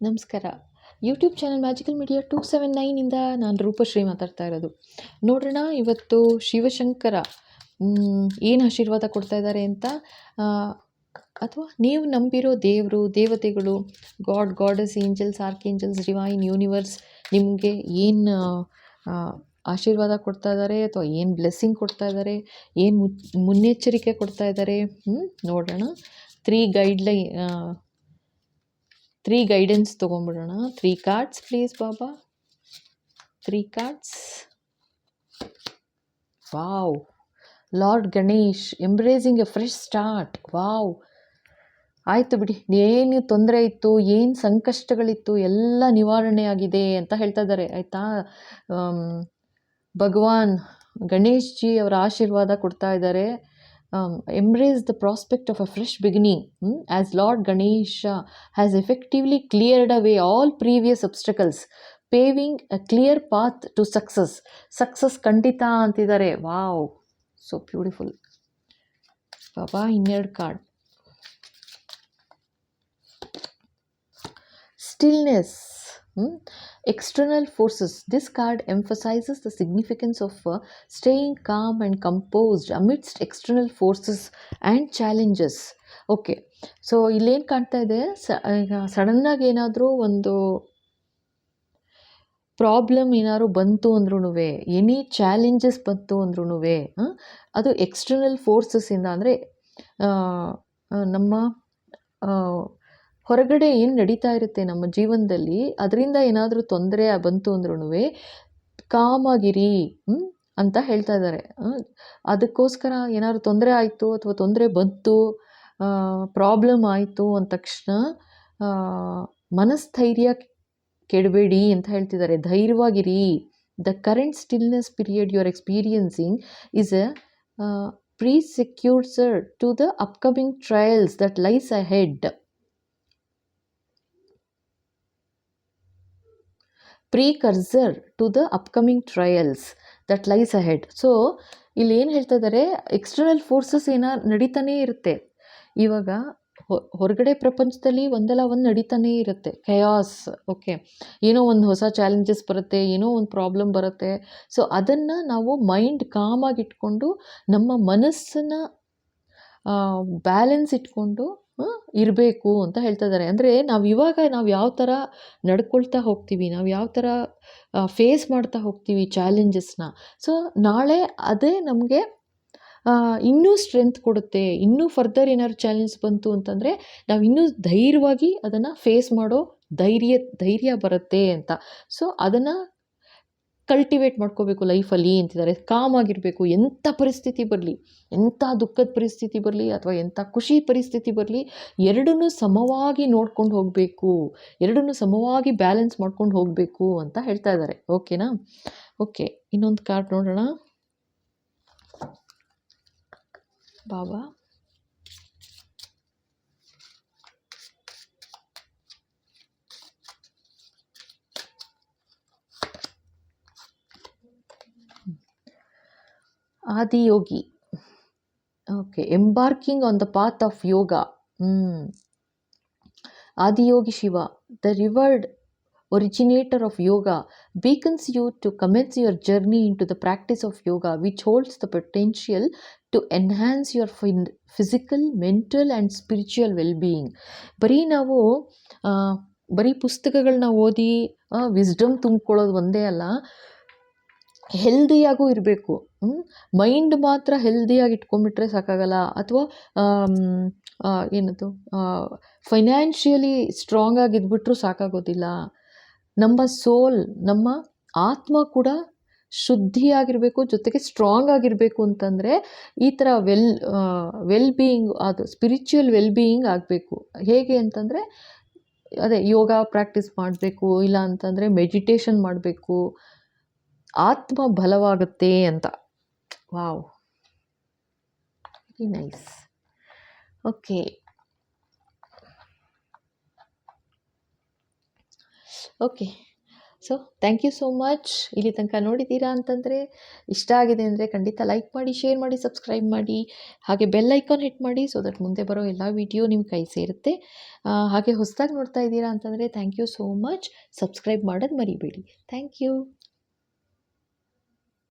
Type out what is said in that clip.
ನಮಸ್ಕಾರ YouTube channel magical media two seven ನೈನಿಂದ ನಾನು ರೂಪಶ್ರೀ ಮಾತಾಡ್ತಾ ಇರೋದು ನೋಡೋಣ ಇವತ್ತು ಶಿವಶಂಕರ ಏನು ಆಶೀರ್ವಾದ ಕೊಡ್ತಾ ಇದ್ದಾರೆ ಅಂತ ಅಥವಾ ನೀವು ನಂಬಿರೋ ದೇವರು, ದೇವತೆಗಳು god goddess angels archangels divine universe ನಿಮಗೆ ಏನು ಆಶೀರ್ವಾದ ಕೊಡ್ತಾ ಇದ್ದಾರೆ ಅಥವಾ ಏನು ಬ್ಲೆಸ್ಸಿಂಗ್ ಕೊಡ್ತಾ ಇದ್ದಾರೆ ಏನು ಮುನ್ನೆಚ್ಚರಿಕೆ ಕೊಡ್ತಾ ಇದ್ದಾರೆ? ನೋಡೋಣ three guideline three guidance ತೊಗೊಂಬಿಡೋಣ three cards please Baba three cards wow lord Ganesh embracing a fresh start wow ಆಯಿತು ಬಿಡಿ. ಏನು ತೊಂದರೆ ಇತ್ತು, ಏನು ಸಂಕಷ್ಟಗಳಿತ್ತು, ಎಲ್ಲ ನಿವಾರಣೆ ಆಗಿದೆ ಅಂತ ಹೇಳ್ತಾ ಇದ್ದಾರೆ. ಆಯಿತಾ? ಭಗವಾನ್ ಗಣೇಶ್ ಜಿ ಅವರ ಆಶೀರ್ವಾದ ಕೊಡ್ತಾ ಇದ್ದಾರೆ. Embrace the prospect of a fresh beginning as Lord Ganesha has effectively cleared away all previous obstacles paving a clear path to success success ಖಂಡಿತ ಅಂತಿದ್ದಾರೆ ವಾವ್ ಸೊ ಬ್ಯೂಟಿಫುಲ್ ಬಾಬಾ ಇನ್ನೆರಡು card stillness hmm? External forces this card emphasizes the significance of uh, staying calm and composed amidst external forces and challenges okay so ಇಲ್ಲೇನು ಕಾಣ್ತಾ ಇದೆ ಸಡನ್ನಾಗಿ ಏನಾದರೂ ಒಂದು problem ಏನಾದ್ರು ಬಂತು ಅಂದ್ರೂ ಎನಿ ಚಾಲೆಂಜಸ್ ಬಂತು ಅಂದ್ರೂ ಅದು ಎಕ್ಸ್ಟರ್ನಲ್ ಫೋರ್ಸಸ್ಸಿಂದ ಅಂದರೆ ನಮ್ಮ ಹೊರಗಡೆ ಏನು ನಡೀತಾ ಇರುತ್ತೆ ನಮ್ಮ ಜೀವನದಲ್ಲಿ? ಅದರಿಂದ ಏನಾದರೂ ತೊಂದರೆ ಬಂತು ಅಂದ್ರೂ ಕಾಮಾಗಿರಿ ಅಂತ ಹೇಳ್ತಾ ಇದ್ದಾರೆ ಅದಕ್ಕೋಸ್ಕರ ಏನಾದ್ರು ತೊಂದರೆ ಆಯಿತು ಅಥವಾ ತೊಂದರೆ ಬಂತು ಪ್ರಾಬ್ಲಮ್ ಆಯಿತು ಅಂದ ತಕ್ಷಣ ಮನಸ್ಥೈರ್ಯ ಕೆಡಬೇಡಿ ಅಂತ ಹೇಳ್ತಿದ್ದಾರೆ ಧೈರ್ಯವಾಗಿರಿ. The current stillness period you are experiencing is a precursor to the upcoming trials that lies ahead precursor to the upcoming trials that lies ahead. So ಇಲ್ಲಿ ಏನು ಹೇಳ್ತಾ ಇದ್ದಾರೆ ಎಕ್ಸ್ಟರ್ನಲ್ ಫೋರ್ಸಸ್ ಏನ ನಡೀತಾನೇ ಇರುತ್ತೆ. ಇವಾಗ ಹೊರಗಡೆ ಪ್ರಪಂಚದಲ್ಲಿ ಒಂದಲ್ಲ ಒಂದು ನಡೀತಾನೇ ಇರುತ್ತೆ. ಕಯಾಸ್ ಓಕೆ ಏನೋ ಒಂದು ಹೊಸ ಚಾಲೆಂಜಸ್ ಬರುತ್ತೆ, ಏನೋ ಒಂದು ಪ್ರಾಬ್ಲಮ್ ಬರುತ್ತೆ. ಸೊ ಅದನ್ನು ನಾವು ಮೈಂಡ್ ಕಾಮಾಗಿಟ್ಕೊಂಡು ನಮ್ಮ ಮನಸ್ಸನ್ನು ಬ್ಯಾಲೆನ್ಸ್ ಇಟ್ಕೊಂಡು ಇರಬೇಕು ಅಂತ ಹೇಳ್ತಾ ಇದ್ದಾರೆ ಅಂದರೆ ನಾವು ಇವಾಗ ನಾವು ಯಾವ ಥರ ನಡ್ಕೊಳ್ತಾ ಹೋಗ್ತೀವಿ, ನಾವು ಯಾವ ಥರ ಫೇಸ್ ಮಾಡ್ತಾ ಹೋಗ್ತೀವಿ ಚಾಲೆಂಜಸ್ನ ಸೊ ನಾಳೆ ಅದೇ ನಮಗೆ ಇನ್ನೂ ಸ್ಟ್ರೆಂತ್ ಕೊಡುತ್ತೆ, ಇನ್ನೂ ಫರ್ದರ್ ಏನಾದ್ರು ಚಾಲೆಂಜ್ ಬಂತು ಅಂತಂದರೆ ನಾವು ಇನ್ನೂ ಧೈರ್ಯವಾಗಿ ಅದನ್ನು ಫೇಸ್ ಮಾಡೋ ಧೈರ್ಯ ಧೈರ್ಯ ಬರುತ್ತೆ ಅಂತ. ಸೊ ಅದನ್ನು ಕಲ್ಟಿವೇಟ್ ಮಾಡ್ಕೋಬೇಕು ಲೈಫಲ್ಲಿ ಅಂತಿದ್ದಾರೆ. ಕಾಮ್ ಆಗಿರಬೇಕು. ಎಂಥ ಪರಿಸ್ಥಿತಿ ಬರಲಿ ಎಂಥ ದುಃಖದ ಪರಿಸ್ಥಿತಿ ಬರಲಿ ಅಥವಾ ಎಂಥ ಖುಷಿ ಪರಿಸ್ಥಿತಿ ಬರಲಿ, ಎರಡನ್ನೂ ಸಮವಾಗಿ ನೋಡ್ಕೊಂಡು ಹೋಗಬೇಕು. ಎರಡನ್ನೂ ಸಮವಾಗಿ ಬ್ಯಾಲೆನ್ಸ್ ಮಾಡ್ಕೊಂಡು ಹೋಗಬೇಕು ಅಂತ ಹೇಳ್ತಾ ಇದ್ದಾರೆ. ಓಕೆನಾ ಓಕೆ ಇನ್ನೊಂದು ಕಾರ್ಡ್ ನೋಡೋಣ. Baba? Adiyogi okay embarking on the path of yoga Adiyogi Shiva the revered originator of yoga you you to commence your journey into the practice of yoga which holds the potential to enhance your ಫಿನ್ physical mental and spiritual well-being ಬರೀ ನಾವು ಬರೀ ಪುಸ್ತಕಗಳನ್ನ ಓದಿ wisdom ತುಂಬ್ಕೊಳ್ಳೋದು ಒಂದೇ ಅಲ್ಲ ಹೆಲ್ದಿಯಾಗೂ ಇರಬೇಕು mind ಮಾತ್ರ ಹೆಲ್ದಿಯಾಗಿ ಇಟ್ಕೊಂಡ್ಬಿಟ್ರೆ ಸಾಕಾಗಲ್ಲ. ಅಥವಾ ಏನದು ಫೈನಾನ್ಷಿಯಲಿ ಸ್ಟ್ರಾಂಗ್ ಆಗಿದ್ಬಿಟ್ರೂ ಸಾಕಾಗೋದಿಲ್ಲ. ನಮ್ಮ ಸೋಲ್ ನಮ್ಮ ಆತ್ಮ ಕೂಡ ಶುದ್ಧಿಯಾಗಿರಬೇಕು, ಜೊತೆಗೆ ಸ್ಟ್ರಾಂಗ್ ಆಗಿರಬೇಕು ಅಂತಂದರೆ ಈ ಥರ ವೆಲ್ ವೆಲ್ ಬೀಯಿಂಗ್ ಅದು ಸ್ಪಿರಿಚುವಲ್ ವೆಲ್ ಬೀಯಿಂಗ್ ಆಗಬೇಕು. ಹೇಗೆ ಅಂತಂದರೆ, ಅದೇ ಯೋಗ ಪ್ರಾಕ್ಟೀಸ್ ಮಾಡಬೇಕು, ಇಲ್ಲ ಅಂತಂದರೆ ಮೆಡಿಟೇಷನ್ ಮಾಡಬೇಕು. ಆತ್ಮ ಬಲವಾಗುತ್ತೆ ಅಂತ. Wow very nice okay okay so thank you so much ಇಲ್ಲಿ ತನಕ ನೋಡಿದ್ದೀರಾ ಅಂತಂದರೆ, ಇಷ್ಟ ಆಗಿದೆ ಅಂದರೆ ಖಂಡಿತ ಲೈಕ್ ಮಾಡಿ ಶೇರ್ ಮಾಡಿ ಸಬ್ಸ್ಕ್ರೈಬ್ ಮಾಡಿ, ಹಾಗೆ ಬೆಲ್ ಐಕಾನ್ ಹಿಟ್ ಮಾಡಿ ಸೊ ದಟ್ ಮುಂದೆ ಬರೋ ಎಲ್ಲ ವಿಡಿಯೋ ನಿಮ್ಮ ಕೈ ಸೇರುತ್ತೆ. ಹಾಗೆ ಹೊಸದಾಗಿ ನೋಡ್ತಾ ಇದ್ದೀರಾ ಅಂತಂದರೆ thank you so much subscribe ಮಾಡೋದು ಮರಿಬೇಡಿ. Thank you